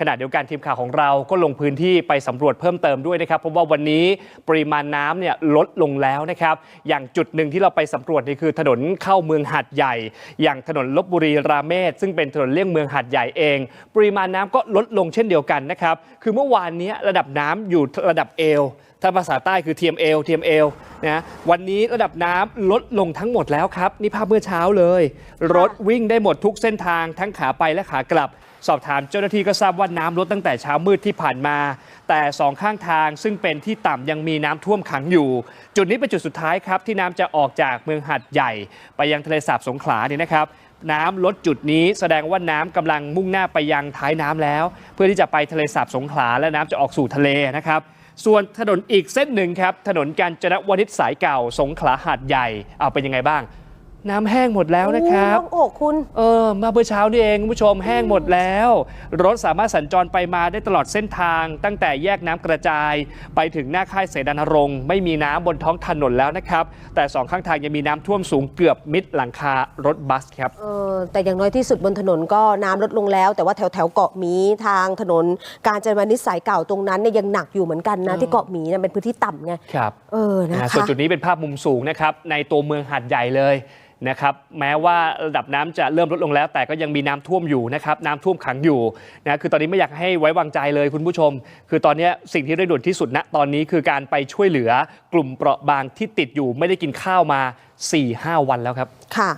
ขณะเดียวกันทีมข่าวของเราก็ลงพื้นที่ไปสำรวจเพิ่มเติมด้วยนะครับ เพราะว่าวันนี้ปริมาณน้ำเนี่ยลดลงแล้วนะครับ อย่างจุดหนึ่งที่เราไปสำรวจนี่คือถนนเข้าเมืองหาดใหญ่ อย่างถนนลบบุรีราเมศซึ่งเป็นถนนเลี่ยงเมืองหาดใหญ่เอง ปริมาณน้ำก็ลดลงเช่นเดียวกันนะครับ คือเมื่อวานนี้ระดับน้ำอยู่ระดับเอวถ้าภาษาใต้คือเทียมเอลเทียมเอลนะวันนี้ระดับน้ำลดลงทั้งหมดแล้วครับ นี่ภาพเมื่อเช้าเลย รถวิ่งได้หมดทุกเส้นทางทั้งขาไปและขากลับสอบถามเจ้าหน้าที่ก็ทราบว่าน้ำลดตั้งแต่เช้ามืดที่ผ่านมา แต่สองข้างทางซึ่งเป็นที่ต่ำยังมีน้ำท่วมขังอยู่ จุดนี้เป็นจุดสุดท้ายครับ ที่น้ำจะออกจากเมืองหัดใหญ่ ไปยังทะเลสาบสงขลาเนี่ยนะครับน้ำลดจุดนี้แสดงว่าน้ำกำลังมุ่งหน้าไปยังท้ายน้ำแล้ว เพื่อที่จะไปทะเลสาบสงขลาและน้ำจะออกสู่ทะเลนะครับส่วนถนนอีกเส้นหนึ่งครับ ถนนกาญจนวนิชสายเก่า สงขลาหาดใหญ่ เอาเป็นยังไงบ้าง น้ำแห้งหมดแล้วนะครับ โอ้โหคุณ เออ มาเมื่อเช้านี่เองคุณผู้ชมแห้งหมดแล้ว รถสามารถสัญจรไปมาได้ตลอดเส้นทาง ตั้งแต่แยกน้ำกระจาย ไปถึงหน้าค่ายเสดานรงค์ไม่มีน้ำบนท้องถนนแล้วนะครับ แต่สองข้างทางยังมีน้ำท่วมสูงเกือบมิดหลังคารถบัสครับ เออ แต่อย่างน้อยที่สุดบนถนนก็น้ำลดลงแล้ว แต่ว่าแถวแถวๆเกาะหมีทางถนน การจนานิสสายเก่าตรงนั้นเนี่ยยังหนักอยู่เหมือนกันนะที่เกาะหมีเนี่ยเป็นพื้นที่ต่ำไง ครับ เออ นะนะส่วนคะจุดนี้เป็นภาพมุมสูงนะครับในตัวเมืองหาดใหญ่เลยนะครับแม้ว่าระดับน้ำจะเริ่มลดลงแล้ว แต่ก็ยังมีน้ำท่วมอยู่นะครับน้ำท่วมขังอยู่นะคือตอนนี้ไม่อยากให้ไว้วางใจเลยคุณผู้ชม คือตอนนี้สิ่งที่เร่งด่วนที่สุดณตอนนี้คือการไปช่วยเหลือกลุ่มเปราะบางที่ติดอยู่ไม่ได้กินข้าวมา 4-5 วันแล้วครับค่ะ